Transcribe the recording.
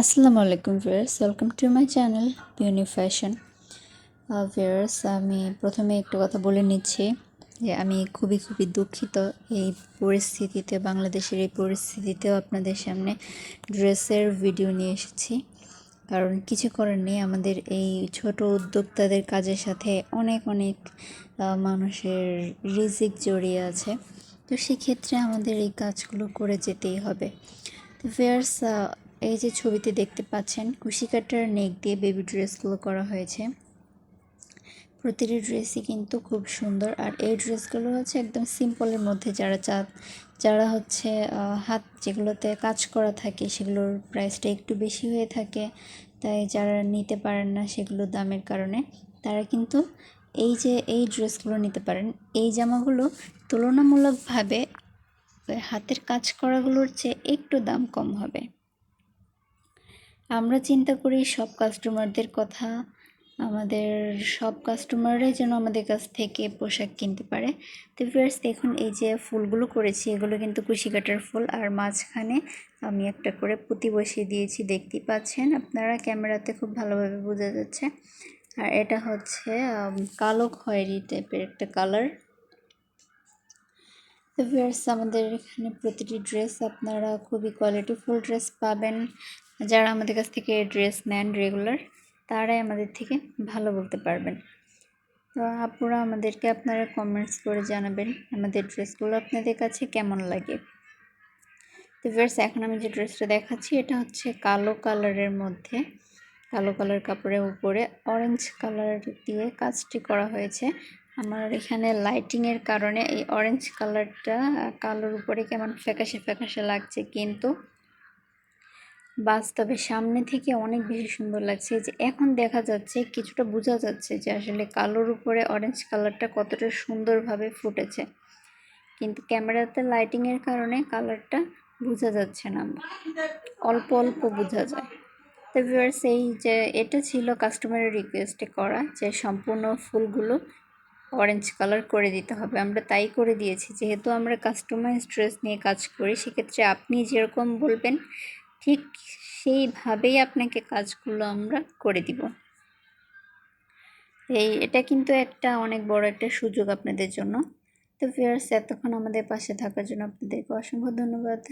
আসসালামু আলাইকুম viewers welcome to my channel Piuni fashion viewers আমি প্রথমে একটু কথা বলে নিচ্ছি যে আমি খুবই খুবই দুঃখিত এই পরিস্থিতিতে, বাংলাদেশের এই পরিস্থিতিতেও আপনাদের সামনে ড্রেসের ভিডিও নিয়ে এসেছি। কারণ কিছু করার নেই, আমাদের এই ছোট উদ্যোক্তাদের কাজের সাথে অনেক অনেক মানুষের রিজিক জড়িয়ে আছে। তো সেক্ষেত্রে আমাদের এই কাজগুলো করে যেতেই হবে। তো ভিউয়ার্স এই যে ছবিতে দেখতে পাচ্ছেন, কুশি কাটার নেক দিয়ে বেবি ড্রেসগুলো করা হয়েছে। প্রতিটি ড্রেসই কিন্তু খুব সুন্দর। আর এই ড্রেসগুলো হচ্ছে একদম সিম্পলের মধ্যে যারা চা, যারা হচ্ছে হাত যেগুলোতে কাজ করা থাকে সেগুলোর প্রাইসটা একটু বেশি হয়ে থাকে। তাই যারা নিতে পারেন না সেগুলো দামের কারণে তারা কিন্তু এই যে, এই ড্রেসগুলো নিতে পারেন। এই জামাগুলো তুলনামূলকভাবে হাতের কাজ করাগুলোর চেয়ে একটু দাম কম হবে। আমরা চিন্তা করি সব কাস্টমারদের কথা, আমাদের সব কাস্টমাররাই যেন আমাদের কাছ থেকে পোশাক কিনতে পারে। তো ভিউয়ার্স দেখুন, এই যে ফুলগুলো করেছি, এগুলো কিন্তু কুশি কাটার ফুল। আর মাঝখানে আমি একটা করে পুঁতি বসিয়ে দিয়েছি, দেখতেই পাচ্ছেন আপনারা, ক্যামেরাতে খুব ভালোভাবে বোঝা যাচ্ছে। আর এটা হচ্ছে কালো খয়েরি টাইপের একটা কালার তো ভিউয়ার্স আমাদের এখানে প্রতিটি ড্রেস আপনারা খুবই কোয়ালিটিফুল ড্রেস পাবেন। যারা আমাদের কাছ থেকে ড্রেস নেন রেগুলার তারাই আমাদের থেকে ভালো বলতে পারবেন। তো আপুরা, আমাদেরকে আপনারা কমেন্টস করে জানাবেন আমাদের ড্রেসগুলো আপনাদের কাছে কেমন লাগে। তো ভিউয়ার্স এখন আমি যে ড্রেসটা দেখাচ্ছি, এটা হচ্ছে কালো কালারের মধ্যে কালো কালার কাপড়ের উপরে অরেঞ্জ কালার দিয়ে কাজটি করা হয়েছে। আমার এখানে লাইটিংয়ের কারণে এই অরেঞ্জ কালারটা কালোর উপরে কেমন ফ্যাকাশে ফ্যাকাশে লাগছে কিন্তু বাস্তবে সামনে থেকে অনেক বেশি সুন্দর লাগছে। যে এখন দেখা যাচ্ছে, কিছুটা বোঝা যাচ্ছে যে আসলে কালোর উপরে অরেঞ্জ কালারটা কতটা সুন্দরভাবে ফুটেছে। কিন্তু ক্যামেরাতে লাইটিংয়ের কারণে কালারটা বোঝা যাচ্ছে না। অল্প অল্প বোঝা যায়। তো ভিউয়ার্স এই যে এটা ছিল কাস্টমারের রিকোয়েস্টে করা যে সম্পূর্ণ ফুলগুলো অরেঞ্জ কালার করে দিতে হবে। আমরা তাই করে দিয়েছি। যেহেতু আমরা কাস্টমাইজ ড্রেস নিয়ে কাজ করি, সেক্ষেত্রে আপনি যেরকম বলবেন, ঠিক সেইভাবেই আপনাকে কাজগুলো আমরা করে দিব। এই, এটা কিন্তু একটা অনেক বড় একটা সুযোগ আপনাদের জন্য। তো ফিয়ার্স এতক্ষণ আমাদের পাশে থাকার জন্য আপনাদেরকে অসংখ্য ধন্যবাদ।